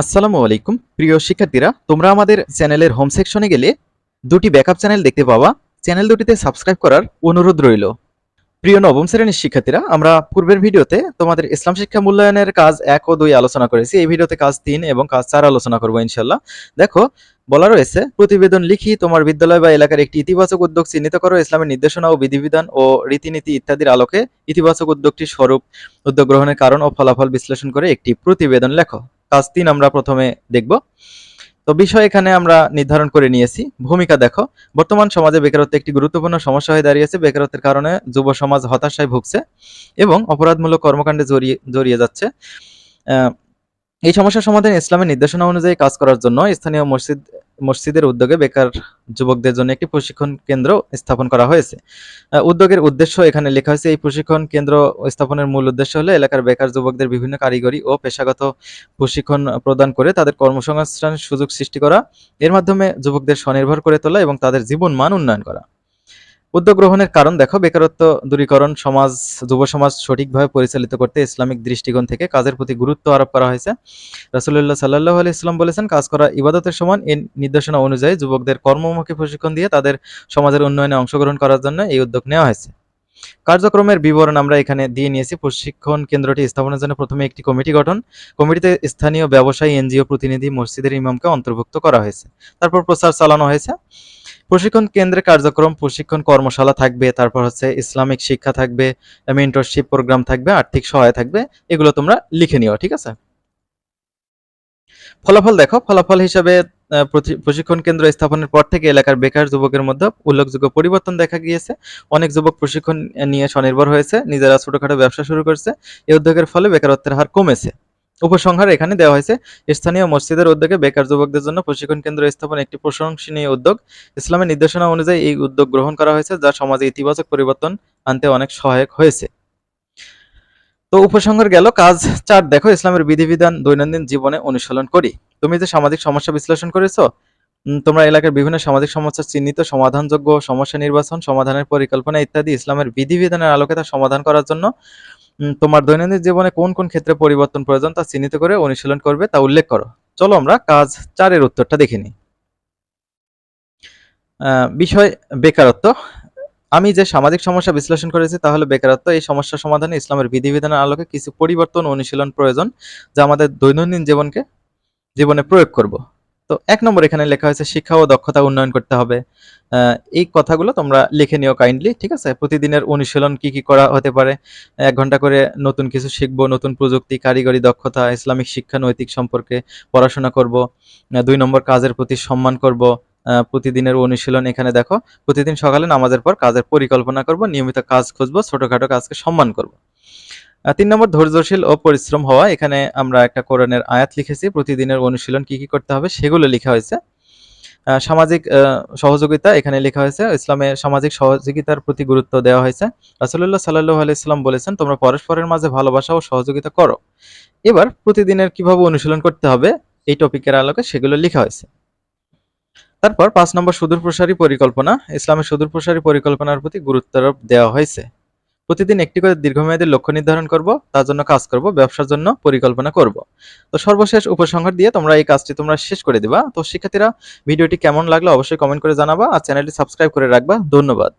আসসালামু আলাইকুম। প্রিয় শিক্ষার্থীরা, তোমরা আমাদের চ্যানেলের হোম সেকশনে গেলে দুটি ব্যাকআপ চ্যানেল দেখতে পাওয়া চ্যানেল দুটিতে সাবস্ক্রাইব করার অনুরোধ রইল। প্রিয় নবম শ্রেণির শিক্ষার্থীরা, আমরা পূর্বের ভিডিওতে তোমাদের ইসলাম শিক্ষা মূল্যায়নের কাজ এক ও দুই আলোচনা করেছি। এই ভিডিওতে কাজ তিন এবং কাজ চার আলোচনা করব ইনশাল্লাহ দেখো, বলা রয়েছে, প্রতিবেদন লিখি তোমার বিদ্যালয় বা এলাকার একটি ইতিবাচক উদ্যোগ চিহ্নিত করো। ইসলামের নির্দেশনা ও বিধিবিধান ও রীতিনীতি ইত্যাদির আলোকে ইতিবাচক উদ্যোগটির স্বরূপ উদ্যোগ গ্রহণের কারণ ও ফলাফল বিশ্লেষণ করে একটি প্রতিবেদন লেখো। কাজ তিন আমরা প্রথমে দেখব। তো বিষয় এখানে আমরা নির্ধারণ করে নিয়েছি। ভূমিকা দেখো। বর্তমান সমাজে বেকারত্ব একটি গুরুত্বপূর্ণ সমস্যা হয়ে দাঁড়িয়েছে। বেকারত্বের কারণে যুব সমাজ হতাশায় ভুগছে এবং অপরাধমূলক কর্মকাণ্ডে জড়িয়ে জড়িয়ে যাচ্ছে। এই সমস্যার সমাধানে ইসলামের নির্দেশনা অনুযায়ী কাজ করার জন্য স্থানীয় মসজিদ মসজিদের উদ্যোগে বেকার যুবকদের জন্য একটি প্রশিক্ষণ কেন্দ্র স্থাপন করা হয়েছে। উদ্যোগের উদ্দেশ্য এখানে লেখা হয়েছে, এই প্রশিক্ষণ কেন্দ্র স্থাপনের মূল উদ্দেশ্য হলো এলাকার বেকার যুবকদের বিভিন্ন কারিগরি ও পেশাগত প্রশিক্ষণ প্রদান করে তাদের কর্মসংস্থানের সুযোগ সৃষ্টি করা, এর মাধ্যমে যুবকদের স্বনির্ভর করে তোলা এবং তাদের জীবন মান উন্নয়ন করা। উদ্যোগ গ্রহণের কারণ দেখো, বেকারত্ব দূরীকরণ, সমাজ, যুব সমাজ সঠিকভাবে পরিচালিত করতে ইসলামিক দৃষ্টিকোণ থেকে কাজের প্রতি গুরুত্ব আরোপ করা হয়েছে। রাসুল্লাহ সাল্লাহ আলি ইসলাম বলেছেন, কাজ করা ইবাদতের সমান। এই নির্দেশনা অনুযায়ী যুবকদের কর্মমুখী প্রশিক্ষণ দিয়ে তাদের সমাজের উন্নয়নে অংশগ্রহণ করার জন্য এই উদ্যোগ নেওয়া হয়েছে। কার্যক্রমের বিবরণ আমরা এখানে দিয়ে নিয়েছি। প্রশিক্ষণ কেন্দ্রটি স্থাপনের জন্য প্রথমে একটি কমিটি গঠন। কমিটিতে স্থানীয় ব্যবসায়ী, এনজিও, প্রতিনিধি, মসজিদের ইমামকে অন্তর্ভুক্ত করা হয়েছে। তারপর প্রচার চালানো হয়েছে। প্রশিক্ষণ কেন্দ্রে কার্যক্রম, প্রশিক্ষণ কর্মশালা থাকবে, তারপর হচ্ছে ইসলামিক শিক্ষা থাকবে মেন্টরশিপ প্রোগ্রাম থাকবে, আর্থিক সহায় থাকবে, এগুলো তোমরা লিখে নিও, ঠিক আছে? ফলাফল দেখো, ফলাফল হিসাবে প্রশিক্ষণ কেন্দ্র স্থাপনের পর থেকে এলাকার বেকার যুবকের মধ্যে উল্লেখযোগ্য পরিবর্তন দেখা গিয়েছে। অনেক যুবক প্রশিক্ষণ নিয়ে স্বনির্ভর হয়েছে, নিজেরা ছোটখাটো ব্যবসা শুরু করছে, এই উদ্যোগের ফলে বেকারত্বের হার কমেছে। উপসংহার এখানে দেওয়া হয়েছে, স্থানীয় মসজিদের উদ্যোগে বেকার যুবকদের জন্য প্রশিক্ষণ কেন্দ্র স্থাপন একটি প্রশংসনীয় উদ্যোগ। ইসলামের নির্দেশনা অনুযায়ী এই উদ্যোগ গ্রহণ করা হয়েছে, যা সমাজে ইতিবাচক পরিবর্তন আনতে অনেক সহায়ক হয়েছে। তো উপসংহার গেল, কাজ চার, দেখো ইসলামের বিধিবিধান দৈনন্দিন জীবনে অনুশীলন করি। তুমি যে সামাজিক সমস্যা বিশ্লেষণ করেছ তোমরা এলাকার বিভিন্ন সামাজিক সমস্যা চিহ্নিত, সমাধানযোগ্য সমস্যা নির্বাচন, সমাধানের পরিকল্পনা ইত্যাদি ইসলামের বিধিবিধানের আলোকে তা সমাধান করার জন্য তোমার দৈনন্দিন জীবনে কোন কোন ক্ষেত্রে পরিবর্তন প্রয়োজন তা চিহ্নিত করে অনুশীলন করবে তা উল্লেখ করো। চলো আমরা কাজ চারের উত্তরটা দেখে নিই। বিষয় বেকারত্ব। আমি যে সামাজিক সমস্যা বিশ্লেষণ করেছি তা হলো বেকারত্ব এই সমস্যা সমাধানে ইসলামের বিধিবিধানের আলোকে কিছু পরিবর্তন অনুশীলন প্রয়োজন যা আমাদের দৈনন্দিন জীবনকে, জীবনে প্রয়োগ করব। তো এক নম্বর এখানে লেখা হয়েছে, শিক্ষা ও দক্ষতা উন্নয়ন করতে হবে। এই কথাগুলো তোমরা লিখে নিও কাইন্ডলি ঠিক আছে? প্রতিদিনের অনুশীলন কি কি করা হতে পারে? এক ঘণ্টা করে নতুন কিছু শিখব, নতুন প্রযুক্তি, কারিগরি দক্ষতা, ইসলামিক শিক্ষা, নৈতিক সম্পর্কে পড়াশোনা করব। দুই নম্বর কাজের প্রতি সম্মান করব। প্রতিদিনের অনুশীলন এখানে দেখো, প্রতিদিন সকালে নামাজের পর কাজের পরিকল্পনা করব, নিয়মিত কাজ খুঁজবো, ছোটখাটো কাজকে সম্মান করব। তিন নম্বর, ধৈর্যশীল ও পরিশ্রম হওয়া। এখানে আমরা একটা কোরআনের আয়াত লিখেছি। প্রতিদিনের অনুশীলন কি কি করতে হবে সেগুলো লেখা হয়েছে। সামাজিক সহযোগিতা এখানে লেখা হয়েছে। ইসলামে সামাজিক সহযোগিতার প্রতি গুরুত্ব দেওয়া হয়েছে। রাসুল্লাহ সাল্লাহ আলাইসাল্লাম বলেছেন, তোমরা পরস্পরের মাঝে ভালোবাসা ও সহযোগিতা করো। এবার প্রতিদিনের কীভাবে অনুশীলন করতে হবে এই টপিকের আলোকে সেগুলো লেখা হয়েছে। তারপর পাঁচ নম্বর সুদূর প্রসারী পরিকল্পনা। ইসলামের সুদূর প্রসারী পরিকল্পনার প্রতি গুরুত্ব আরোপ দেওয়া হয়েছে। প্রতিদিন একটি করে দীর্ঘমেয়াদী লক্ষ্য নির্ধারণ করব, তার জন্য কাজ করব, ব্যবসার জন্য পরিকল্পনা করব। তো সর্বশেষ উপসংহার দিয়ে তোমরা এই কাজটি তোমরা শেষ করে দিবা। তো শিক্ষার্থীরা, ভিডিওটি কেমন লাগল অবশ্যই কমেন্ট করে জানাবা আর চ্যানেলটি সাবস্ক্রাইব করে রাখবা। ধন্যবাদ।